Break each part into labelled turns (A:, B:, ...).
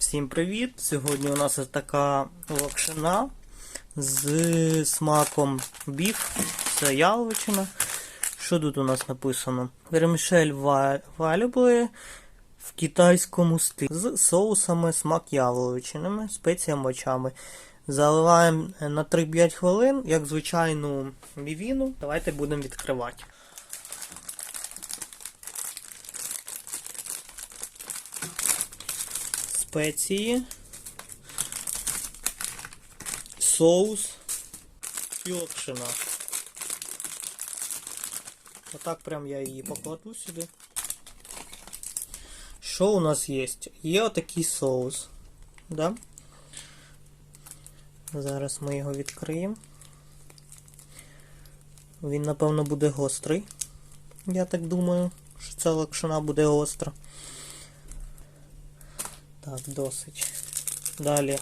A: Всім привіт! Сьогодні у нас така локшина з смаком біф, це яловичина. Що тут у нас написано? Вермішель валюбле в китайському стилі з соусами смак яловичинами, спеціями очами. Заливаємо на 3-5 хвилин, як звичайну мівіну. Давайте будемо відкривати. Спеції, соус і локшина. Отак прям я її покладу сюди. Що у нас є? Є отакий соус. Да? Зараз ми його відкриємо. Він, напевно, буде гострий. Я так думаю, що ця локшина буде гостра. Так, досить. Далі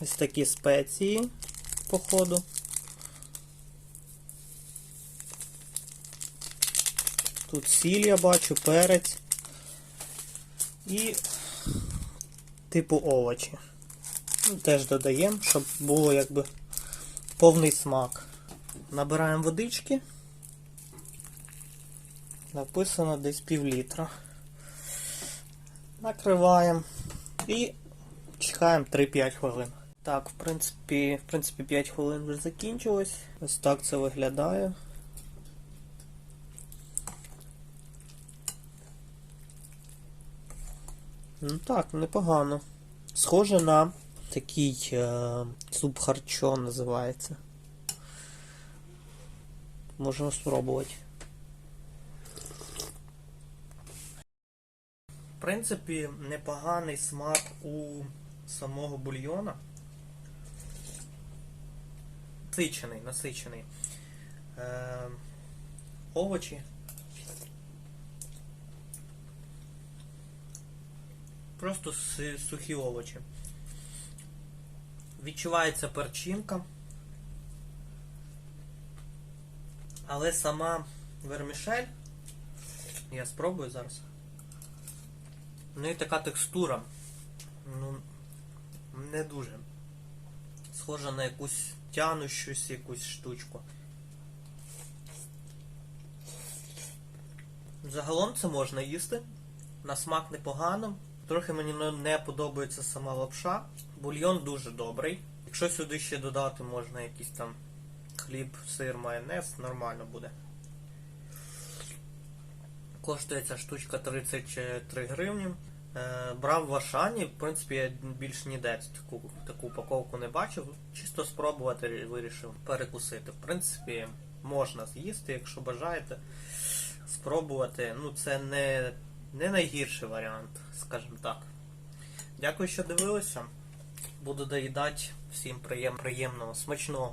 A: ось такі спеції, походу. Тут сіль я бачу, перець і типу овочі. Ну, Теж додаємо, щоб було якби повний смак. Набираємо водички. Написано десь пів літра. Накриваємо і чекаємо 3-5 хвилин. Так, в принципі, в принципі 5 хвилин вже закінчилось. Ось так це виглядає. Ну так, непогано. Схоже на такий е, суп харчо називається. Можна спробувати. В принципі, непоганий смак у самого бульйона. Насичений, насичений. Е, овочі. Просто сухі овочі. Відчувається перчинка. Але сама вермішель. Я спробую зараз. Ну і така текстура. Ну, не дуже. Схожа на якусь тянущусь якусь штучку. Загалом це можна їсти. На смак непогано. Трохи мені не- не подобається сама лапша. Бульйон дуже добрий. Якщо сюди ще додати можна якийсь там хліб, сир, майонез, нормально буде. Коштує ця штучка 33 гривні. Е, брав в Ашані, в принципі, я більш ніде таку, таку упаковку не бачив. Чисто спробувати вирішив перекусити. В принципі, можна з'їсти, якщо бажаєте. Спробувати. Ну, це не, не найгірший варіант, скажімо так. Дякую, що дивилися. Буду доїдати. Всім приєм, приємного, смачного.